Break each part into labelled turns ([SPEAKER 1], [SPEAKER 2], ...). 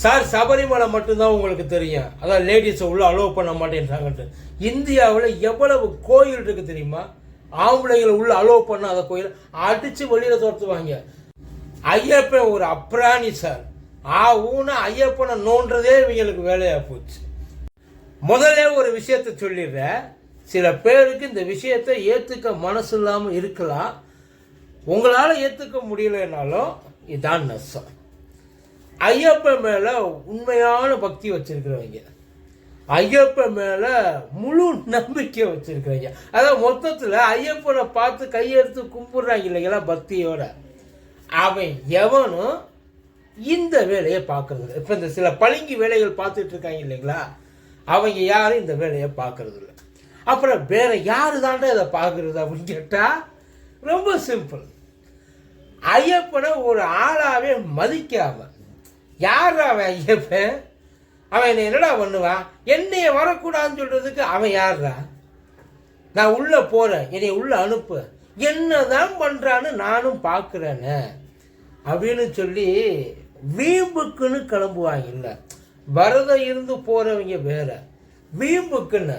[SPEAKER 1] Sir Sabarimala மட்டும்தான் உங்களுக்கு தெரியும். அதான் லேடிஸை உள்ள அலோவ் பண்ண மாட்டேன்றாங்கன்ட்டு. இந்தியாவில் எவ்வளவு கோயில் இருக்குது தெரியுமா? ஆம்பளைங்களை உள்ள அலோவ் பண்ணாத கோயில். அடித்து வெளியில் துரத்துவாங்க. ஐயப்பன் ஒரு அப்ராணி சார். ஆ ஊன ஐயப்பனை நோன்றதே இவங்களுக்கு வேலையாக போச்சு. முதல்ல ஒரு விஷயத்தை சொல்லிடுறேன். சில பேருக்கு இந்த விஷயத்தை ஏற்றுக்க மனசு இல்லாமல் இருக்கலாம். உங்களால் ஏற்றுக்க முடியலைனாலும் இதான் நஷ்டம். ஐயப்பன் மேலே உண்மையான பக்தி வச்சுருக்கிறவங்க. ஐயப்பன் மேலே முழு நம்பிக்கை வச்சிருக்கிறவங்க. அதாவது மொத்தத்தில் ஐயப்பனை பார்த்து கையெடுத்து கும்பிட்றாங்க இல்லைங்களா பக்தியோட. அவன் எவனும் இந்த வேலையை பார்க்கறதில்ல. இப்போ இந்த சில பளிங்கு வேலைகள் பார்த்துட்டு இருக்காங்க இல்லைங்களா? அவங்க யாரும் இந்த வேலையை பார்க்கறது இல்லை அப்புறம் வேற யாரு தாண்டா இதை பார்க்கறது அப்படின்னு கேட்டால் ரொம்ப சிம்பிள் ஐயப்பனை ஒரு ஆளாவே மதிக்காமல் யார் அவன் ஐயப்பன் அவன் என்னை என்னடா பண்ணுவான் என்னைய வரக்கூடாதுன்னு சொல்கிறதுக்கு அவன் யார்ரா நான் உள்ளே போகிறேன் என்னை உள்ளே அனுப்பு. என்னதான் பண்ணுறான்னு நானும் பார்க்குறேன்னு அப்படின்னு சொல்லி வீம்புக்குன்னு கிளம்புவாங்க. இல்லை. பரதம் இருந்து போகிறவங்க வேற. வீம்புக்குன்னு.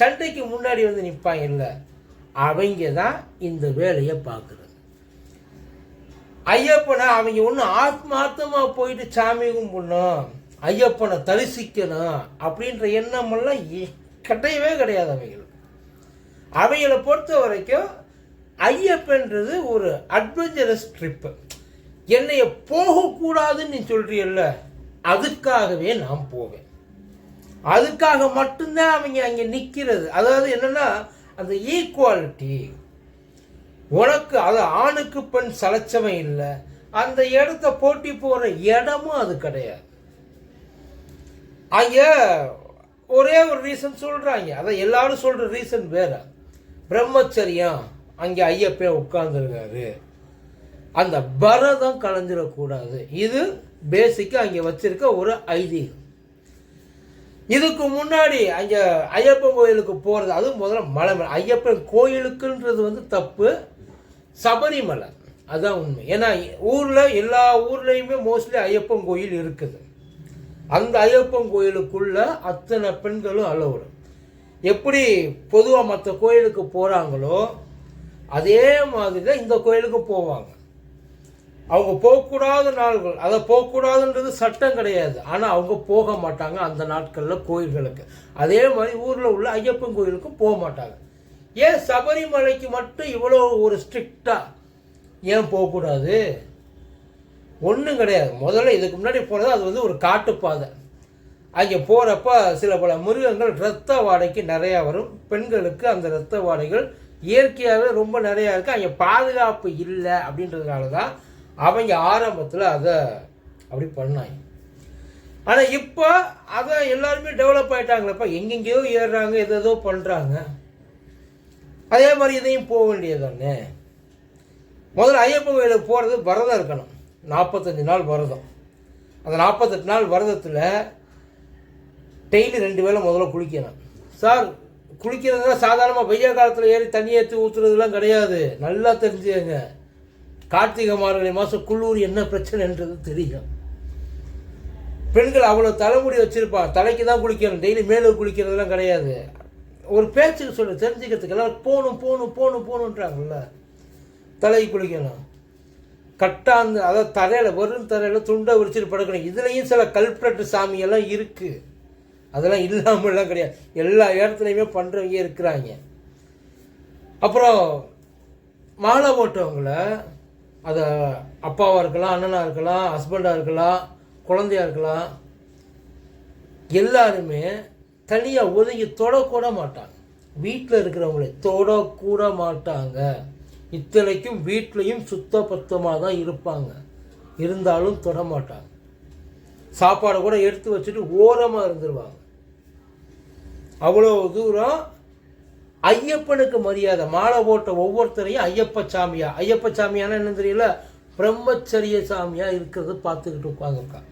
[SPEAKER 1] சண்டைக்கு முன்னாடி வந்து நிற்பாங்க இல்லை. அவங்க தான் இந்த வேலையை பார்க்குறது ஐயப்பனை அவங்க ஒன்று ஆத்மார்த்தமாக போயிட்டு சாமி கும்பிடணும். ஐயப்பனை தரிசிக்கணும் அப்படின்ற எண்ணமெல்லாம் கிடையவே கிடையாது அவைகள் அவங்கள பொறுத்த வரைக்கும் ஐயப்பன்றது ஒரு அட்வென்ச்சரஸ் ட்ரிப்பு என்னைய போகக்கூடாதுன்னு நீ சொல்றியல்ல அதுக்காகவே நான் போவேன். அதுக்காக மட்டும்தான் அவங்க அங்கே நிற்கிறது அதாவது என்னன்னா அந்த ஈக்குவாலிட்டி உனக்கு அது ஆணுக்கு பெண் சலைச்சவன் இல்லை. அந்த இடத்த போட்டி போற இடமும் அது கிடையாது. அங்க ஒரே ஒரு ரீசன் சொல்றாங்க. அதை எல்லாரும் சொல்ற ரீசன் வேற. பிரம்மச்சரியம் அங்கே ஐயப்பே உட்கார்ந்துருக்காரு. அந்த பரதம் கலைஞ்சிடக்கூடாது. இது பேசிக்காக அங்கே வச்சிருக்க ஒரு ஐதீகம். இதுக்கு முன்னாடி அங்கே ஐயப்பன் கோயிலுக்கு போகிறது அது முதல்ல மலை. ஐயப்பன் கோயிலுக்குன்றது வந்து தப்பு. சபரிமலை. அதான் உண்மை. ஏன்னா ஊரில் எல்லா ஊர்லேயுமே மோஸ்ட்லி ஐயப்பன் கோயில் இருக்குது. அந்த ஐயப்பன் கோயிலுக்குள்ள அத்தனை பெண்களும் அளவுடும் எப்படி பொதுவாக மற்ற கோயிலுக்கு போகிறாங்களோ அதே மாதிரி தான் இந்த கோயிலுக்கு போவாங்க. அவங்க போகக்கூடாத நாள்கள் அதை போகக்கூடாதுன்றது சட்டம் கிடையாது. ஆனால் அவங்க போக மாட்டாங்க அந்த நாட்களில் கோயில்களுக்கு. அதே மாதிரி ஊரில் உள்ள ஐயப்பன் கோயிலுக்கும் போக மாட்டாங்க. ஏன் சபரிமலைக்கு மட்டும் இவ்வளோ ஒரு ஸ்ட்ரிக்டாக ஏன் போகக்கூடாது? ஒன்றும் கிடையாது. முதல்ல இதுக்கு முன்னாடி போகிறது அது வந்து ஒரு காட்டுப்பாதை. அங்கே போகிறப்ப சில பல மிருகங்கள் இரத்த வாடைக்கு நிறையா வரும். பெண்களுக்கு அந்த இரத்த வாடைகள் இயற்கையாகவே ரொம்ப நிறையா இருக்குது அங்கே பாதுகாப்பு இல்லை அப்படின்றதுனால தான் அவங்க ஆரம்பத்தில் அதை அப்படி பண்ணாங்க. ஆனால் இப்போ அதை எல்லாருமே டெவலப் ஆகிட்டாங்களப்ப எங்கெங்கேயோ ஏறுறாங்க எதோ பண்ணுறாங்க அதே மாதிரி இதையும் போக வேண்டியதானே முதல்ல ஐயப்பன் கோயிலுக்கு போகிறது விரதம் இருக்கணும். நாற்பத்தஞ்சு நாள் விரதம். அந்த நாற்பத்தெட்டு நாள் விரதத்தில் டெய்லி ரெண்டு வேளை முதல்ல குளிக்கணும். சார் குளிக்கிறதுனா சாதாரணமாக வெய்ய காலத்தில் ஏறி தண்ணி ஏற்றி ஊற்றுறதுலாம் கிடையாது. நல்லா தெரிஞ்சுக்கங்க. கார்த்திகை மார்கழி மாதம் குள்ளூர் என்ன பிரச்சனைன்றது தெரியும். பெண்கள் அவ்வளோ தலைமுடி வச்சுருப்பாங்க. தலைக்கு தான் குளிக்கணும். டெய்லி மேலே குளிக்கிறதுலாம் கிடையாது. ஒரு பேச்சுக்கு சொல்லு தெரிஞ்சுக்கிறதுக்கு எல்லாம் போகணும் போகணும் போகணும் போகணுன்றாங்கல்ல தலைக்கு குளிக்கணும் கட்டாந்து அதாவது தரையில் வெறும் தரையில் துண்டை விரிச்சிட்டு படுக்கணும். இதுலேயும் சில கல்பரட்டு சாமியெல்லாம் இருக்குது அதெல்லாம் இல்லாமலாம் கிடையாது. எல்லா இடத்துலையுமே பண்ணுறவங்க இருக்கிறாங்க. அப்புறம் மாலை போட்டவங்கள அதை அப்பாவாக இருக்கலாம் அண்ணனாக இருக்கலாம் ஹஸ்பண்டாக இருக்கலாம் குழந்தையாக இருக்கலாம் எல்லாருமே தனியாக ஒதுங்கி தொடக்கூட மாட்டாங்க. வீட்டில் இருக்கிறவங்களை தொடக்கூட மாட்டாங்க. இத்தனைக்கும் வீட்லேயும் சுத்தபத்தமாக தான் இருப்பாங்க. இருந்தாலும் தொட மாட்டாங்க சாப்பாடை கூட எடுத்து வச்சுட்டு ஓரமாக இருந்துருவாங்க. அவ்வளோ தூரம் ஐயப்பனுக்கு மரியாதை மாலை போட்ட ஒவ்வொருத்தரையும் ஐயப்ப சாமியா? ஐயப்ப சாமியானா என்ன தெரியல? பிரம்மச்சரிய சாமியாக இருக்கிறது பார்த்துக்கிட்டு உட்காந்துருக்காங்க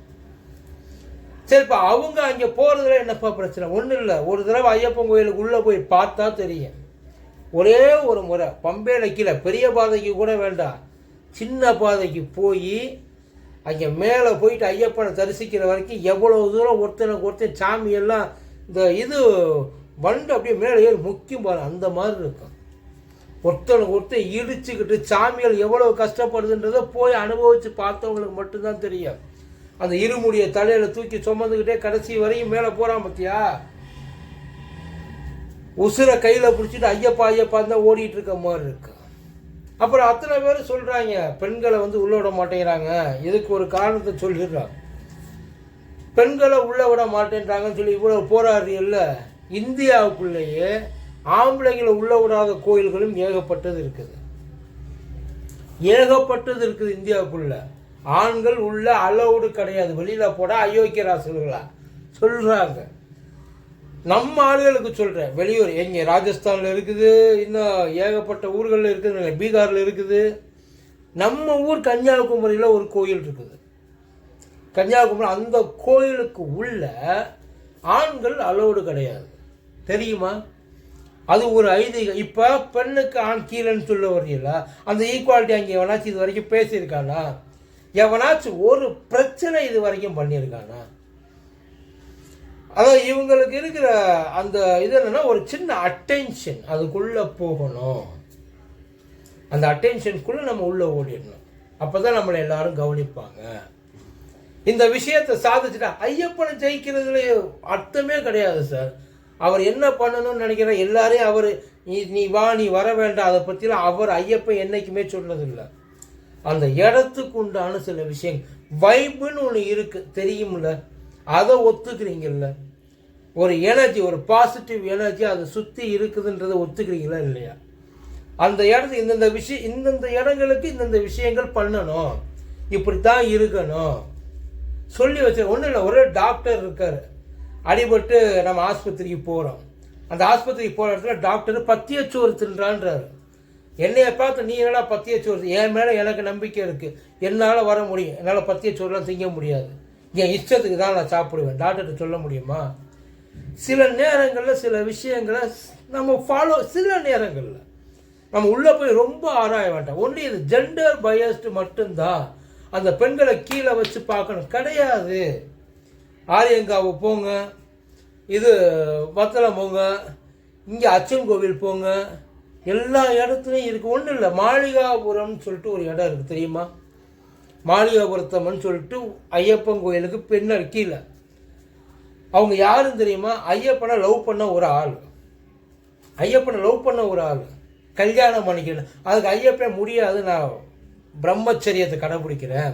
[SPEAKER 1] சரிப்பா அவங்க அங்கே போகிறதுல என்னப்பா பிரச்சனை? ஒன்றும் இல்லை. ஒரு தடவை ஐயப்பன் கோயிலுக்கு உள்ளே போய் பார்த்தா தெரியும். ஒரே ஒரு முறை பம்பையில் கீழே பெரிய பாதைக்கு கூட வேண்டாம். சின்ன பாதைக்கு போய் அங்கே மேலே போயிட்டு ஐயப்பனை தரிசிக்கிற வரைக்கும் எவ்வளோ தூரம் ஒருத்தனுக்கு ஒருத்தன் சாமியெல்லாம் இந்த இது வண்டு அப்படியே மேலே ஏறி முக்கியம் பாரு அந்த மாதிரி இருக்கும். ஒருத்தனுக்கு ஒருத்தன் இடிச்சுக்கிட்டு சாமிகள் எவ்வளோ கஷ்டப்படுதுன்றதை போய் அனுபவித்து பார்த்தவங்களுக்கு மட்டும்தான் தெரியும். அந்த இருமுடியை தலையில் தூக்கி சுமந்துக்கிட்டே கடைசி வரையும் மேலே போகிறான் பத்தியா? உசுரை கையில் பிடிச்சிட்டு ஐயப்பா ஐயப்பா தான் ஓடிட்டு இருக்க மாதிரி இருக்கு. அப்புறம் அத்தனை பேர் சொல்கிறாங்க பெண்களை வந்து உள்ள விட மாட்டேங்கிறாங்க. இதுக்கு ஒரு காரணத்தை சொல்லிடுறாங்க. பெண்களை உள்ள விட மாட்டேன்றாங்கன்னு சொல்லி இவ்வளோ போராடுறீல்ல இந்தியாவுக்குள்ளேயே ஆம்பளைங்களை உள்ள விடாத கோயில்களும் ஏகப்பட்டது இருக்குது. ஏகப்பட்டது இருக்குது இந்தியாவுக்குள்ளே. ஆண்கள் உள்ள அலவுடு கிடையாது. வெளியில் போட அயோக்கிய ராசல்களா சொல்கிறாங்க நம்ம ஆளுகளுக்கு சொல்கிறேன் வெளியூர் எங்கே? ராஜஸ்தானில் இருக்குது இன்னும் ஏகப்பட்ட ஊர்களில் இருக்குது பீகாரில் இருக்குது. நம்ம ஊர் கன்னியாகுமரியில் ஒரு கோயில் இருக்குது. கன்னியாகுமரி அந்த கோயிலுக்கு உள்ள ஆண்கள் அலோடு கிடையாது. தெரியுமா? அது ஒரு ஐதீகம். இப்போ பெண்ணுக்கு ஆண் கீழேன்னு சொல்ல வரீங்களா அந்த ஈக்குவாலிட்டி அங்கே வேணாச்சும் இது வரைக்கும் பேசியிருக்கானா? எவனாச்சும் ஒரு பிரச்சனை இது வரைக்கும் பண்ணியிருக்கானா அதாவது இவங்களுக்கு இருக்கிற அந்த இது என்னன்னா ஒரு சின்ன அட்டென்ஷன் அதுக்குள்ள போகணும். அந்த அட்டென்ஷனுக்குள்ள நம்ம உள்ள ஓடிடணும். அப்பதான் நம்மளை எல்லாரும் கவனிப்பாங்க. இந்த விஷயத்தை சாதிச்சுட்டா ஐயப்பனை ஜெயிக்கிறதுல அர்த்தமே கிடையாது சார் அவர் என்ன பண்ணணும்னு நினைக்கிற எல்லாரையும் அவர் நீ நீ வா நீ வர வேண்டாம் அதை பற்றிலாம் அவர் ஐயப்பன் என்றைக்குமே சொன்னதில்லை. அந்த இடத்துக்கு உண்டான சில விஷயங்கள். வைப்புன்னு ஒன்று இருக்கு. தெரியும்ல? அதை ஒத்துக்கிறீங்கல்ல? ஒரு எனர்ஜி ஒரு பாசிட்டிவ் எனர்ஜி அதை சுற்றி இருக்குதுன்றதை ஒத்துக்கிறீங்களா இல்லையா? அந்த இடத்து இந்தந்த விஷயம் இந்தந்த இடங்களுக்கு இந்தந்த விஷயங்கள் பண்ணணும். இப்படி தான் இருக்கணும். சொல்லி வச்ச ஒன்றும் இல்லை. ஒரே டாக்டர் இருக்கார். அடிபட்டு நம்ம ஆஸ்பத்திரிக்கு போகிறோம் அந்த ஆஸ்பத்திரிக்கு போகிற இடத்துல டாக்டர் பத்தியச்சோறு தின்றான்றாரு. என்னையை பார்த்து நீ என்னடா பத்தியச்சோறு என் மேலே எனக்கு நம்பிக்கை இருக்குது என்னால் வர முடியும். என்னால் பத்தியச்சோறுலாம் திங்க முடியாது. என் இஷ்டத்துக்கு தான் நான் சாப்பிடுவேன். டாக்டர்கிட்ட சொல்ல முடியுமா? சில நேரங்களில் சில விஷயங்களை நம்ம ஃபாலோ சில நேரங்களில் நம்ம உள்ளே போய் ரொம்ப ஆராய வேண்டாம். ஒன்லி இது ஜெண்டர் பயஸ்டு மட்டும்தான். அந்த பெண்களை கீழே வச்சு பார்க்கணும். கிடையாது. ஆரியங்காவை போங்க. இது வத்தலம் போங்க இங்கே அச்சன் கோவில் போங்க. எல்லா இடத்துலையும் இருக்குது ஒன்றும் இல்லை. மாளிகாபுரம்னு சொல்லிட்டு ஒரு இடம் இருக்குது தெரியுமா? மாளிகாபுரத்தம்மன் சொல்லிட்டு ஐயப்பன் கோயிலுக்கு பின்னர் கீழே. அவங்க யாரும் தெரியுமா? ஐயப்பனை லவ் பண்ண ஒரு ஆள். ஐயப்பனை லவ் பண்ண ஒரு ஆள். கல்யாணம் பண்ணிக்கணும். அதுக்கு ஐயப்பன் முடியாது நான் பிரம்மச்சரியத்தை கடைபிடிக்கிறேன்.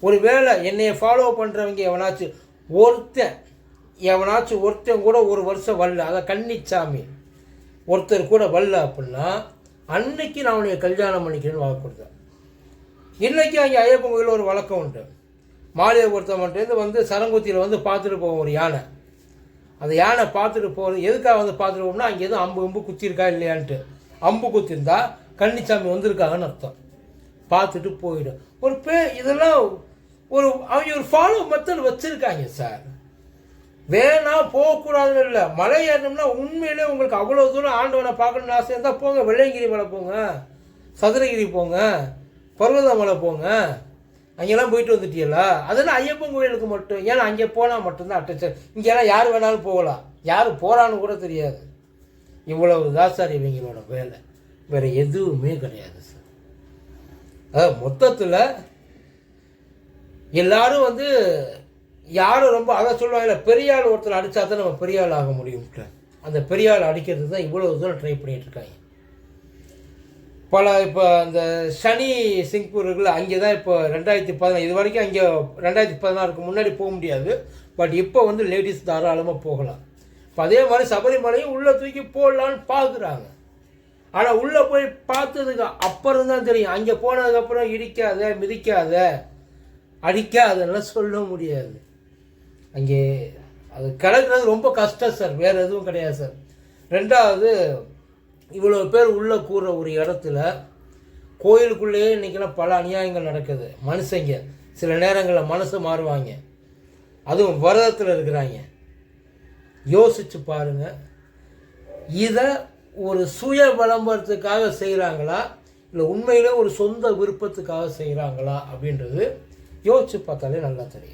[SPEAKER 1] ஒரு வேளை என்னையை ஃபாலோ பண்ணுறவங்க எவனாச்சும் ஒருத்தன் எவனாச்சும் ஒருத்தன் கூட ஒரு வருஷம் வரல. அதை கன்னிச்சாமி. ஒருத்தர் கூட வரல அப்படின்னா அன்னைக்கு நான் உன்னைய கல்யாணம் பண்ணிக்கிறேன்னு வாக்கு கொடுத்தேன். இன்றைக்கி அங்கே ஐயப்பன் கோயில் ஒரு வழக்கம் உண்டு. மாளிகைபுரத்தம்மன்ட்டேருந்து வந்து சரங்குத்தியில் வந்து பார்த்துட்டு போவோம் ஒரு யானை. அந்த யானை பார்த்துட்டு போகிறது எதுக்காக வந்து பார்த்துட்டு போகணும்னா அங்கே எதுவும் அம்பு அம்பு குத்திருக்கா இல்லையான்ட்டு. அம்பு குத்திருந்தா கன்னிச்சாமி வந்திருக்காங்கன்னு அர்த்தம். பார்த்துட்டு போயிடும். ஒரு பே இதெல்லாம் ஒரு அவங்க ஒரு ஃபாலோ மெத்தட் வச்சுருக்காங்க சார். வேணா போகக்கூடாதுன்னு இல்லை. மலை ஏறணும்னா உண்மையிலே உங்களுக்கு அவ்வளோ தூரம் ஆண்டவனை பார்க்கணும்னு ஆசை இருந்தால் போங்க. வெள்ளையங்கிரி மலை போங்க. சதுரகிரி போங்க. பர்வத மலை போங்க. அங்கெல்லாம் போயிட்டு வந்துட்டீங்களா அதெல்லாம் ஐயப்பன் கோயிலுக்கு மட்டும். ஏன்னா அங்கே போனால் மட்டும்தான் அட்டச்சர் இங்கெல்லாம் யார் வேணாலும் போகலாம். யார் போகிறான்னு கூட தெரியாது. இவ்வளவு தான் சார் இவங்களோட வேலை. வேறு எதுவுமே கிடையாது சார் அதாவது மொத்தத்தில் எல்லாரும் வந்து யாரும் ரொம்ப அதை சொல்லுவாங்கல்ல பெரியாள் ஒருத்தர் அடித்தா தான் நம்ம பெரியாள் ஆக முடியும் அந்த பெரியாள் அடிக்கிறது தான் இவ்வளோ தூரம் ட்ரை பண்ணிகிட்டு இருக்காங்க. பல இப்போ அந்த சனி சிங்பூர் இருக்குல்ல அங்கே தான் இப்போ ரெண்டாயிரத்தி பதினாறு இது வரைக்கும் அங்கே ரெண்டாயிரத்தி பதினாறுக்கு முன்னாடி போக முடியாது. பட் இப்போ வந்து லேடிஸ் தாராளமாக போகலாம். இப்போ அதே மாதிரி சபரிமலையும் உள்ளே தூக்கி போடலான்னு பார்க்குறாங்க ஆனால் உள்ளே போய் பார்த்ததுக்கு அப்புறம் தான் தெரியும். அங்கே போனதுக்கப்புறம் இடிக்காத மிதிக்காத அடிக்காதெல்லாம் சொல்ல முடியாது. அங்கே அது கிடக்கிறது ரொம்ப கஷ்டம் சார் வேறு எதுவும் கிடையாது சார் ரெண்டாவது இவ்வளோ பேர் உள்ளே கூற ஒரு இடத்துல கோயிலுக்குள்ளேயே இன்றைக்கெல்லாம் பல அநியாயங்கள் நடக்குது. மனுஷங்க சில நேரங்களில் மனசு மாறுவாங்க. அதுவும் விரதத்தில் இருக்கிறாங்க. யோசிச்சு பாருங்கள் இதை ஒரு சுய விளம்பரத்துக்காக செய்கிறாங்களா இல்லை உண்மையிலே ஒரு சொந்த விருப்பத்துக்காக செய்கிறாங்களா அப்படின்றது யோசிச்சு பார்த்தாலே நல்லா தெரியும்.